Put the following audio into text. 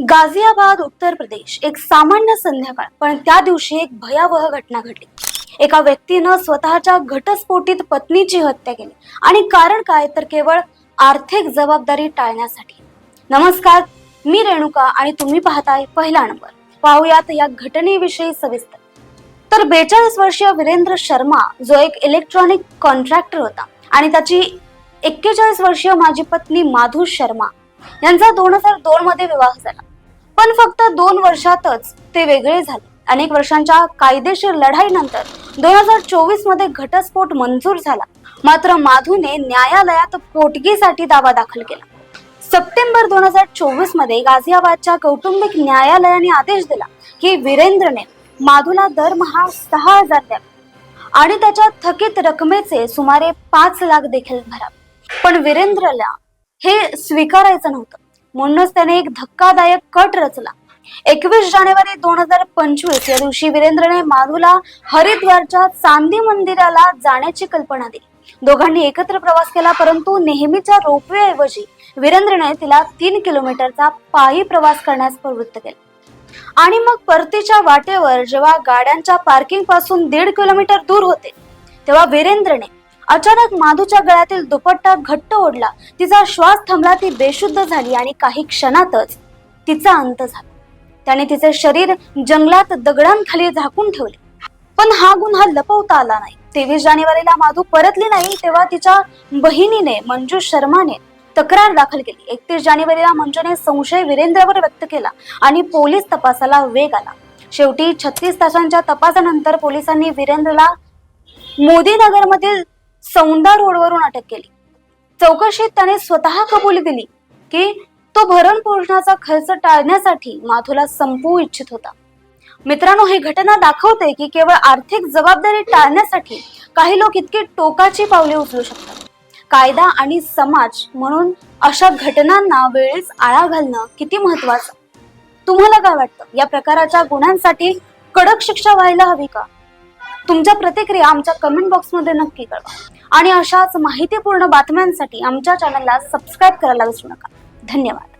गाझियाबाद उत्तर प्रदेश एक सामान्य संध्याकाळ पण त्या दिवशी एक भयावह घटना घडली. एका व्यक्तीनं स्वतःच्या घटस्फोटीत पत्नीची हत्या केली. आणि कारण काय तर केवळ आर्थिक जबाबदारी टाळण्यासाठी. नमस्कार मी रेणुका आणि तुम्ही पाहताय पहिला नंबर. पाहुयात या घटनेविषयी सविस्तर. तर बेचाळीस वर्षीय वीरेंद्र शर्मा जो एक इलेक्ट्रॉनिक कॉन्ट्रॅक्टर होता आणि त्याची एक्केचाळीस वर्षीय माझी पत्नी माधू शर्मा यांचा दोन हजार दोन मध्ये विवाह झाला. पण फक्त दोन वर्षातच ते वेगळे झाले. अनेक वर्षांच्या कायदेशीर लढाईनंतर दोन हजार चोवीसमध्ये घटस्फोट मंजूर झाला. मात्र माधूने न्यायालयात पोटगीसाठी दावा दाखल केला. सप्टेंबर दोन हजार चोवीसमध्ये गाझियाबादच्या कौटुंबिक न्यायालयाने आदेश दिला की वीरेंद्रने माधूला दरमहा सहा हजार द्यावे आणि त्याच्या थकीत रकमेचे सुमारे पाच लाख देखील भरावे. पण वीरेंद्रला हे स्वीकारायचं नव्हतं. म्हणूनच त्याने एक धक्कादायक कट रचला. एकवीस जानेवारी दोन हजार पंचवीस या दिवशी वीरेंद्रने माधूला हरिद्वारच्या चांदी मंदिराला जाण्याची कल्पना दिली. दोघांनी एकत्र प्रवास केला परंतु नेहमीच्या रोपवेऐवजी वीरेंद्रने तिला तीन किलोमीटरचा पायी प्रवास करण्यास प्रवृत्त केले. आणि मग परतीच्या वाटेवर जेव्हा गाड्यांच्या पार्किंगपासून दीड किलोमीटर दूर होते तेव्हा वीरेंद्रने अचानक माधूच्या गळ्यातील दुपट्टा घट्ट ओढला. तिचा श्वास थांबला ती बेशुद्ध झाली आणि काही क्षणातच तिचा अंत झाला. त्याने तिचे शरीर जंगलात दगडांखाली झाकून ठेवले. पण हा गुन्हा लपवता आला नाही. तेवीस जानेवारीला माधू परतली नाही तेव्हा तिच्या बहिणीने मंजू शर्माने तक्रार दाखल केली. एकतीस जानेवारीला मंजूने संशय वीरेंद्रवर व्यक्त केला आणि पोलीस तपासाला वेग आला. शेवटी छत्तीस तासांच्या तपासानंतर पोलिसांनी वीरेंद्रला मोदीनगरमधील सौंदा रोडवरून अटक केली. चौकशीत त्याने स्वतः कबुली दिली की तो भरण पोषणाचा खर्च टाळण्यासाठी माधूला संपवू इच्छित होता. मित्रांनो ही घटना दाखवते की केवळ आर्थिक जबाबदारी टाळण्यासाठी काही लोक इतकी टोकाची पावले उचलू शकतात. कायदा आणि समाज म्हणून अशा घटनांना वेळेस आळा घालणं किती महत्वाचं? तुम्हाला काय वाटतं? या प्रकाराच्या गुन्ह्यांसाठी कडक शिक्षा व्हायला हवी का? तुमच्या प्रतिक्रिया आमच्या कमेंट बॉक्समध्ये नक्की कळवा. आणि अशाच माहितीपूर्ण बातम्यांसाठी आमच्या चॅनलला सबस्क्राईब करायला विसरू नका. धन्यवाद.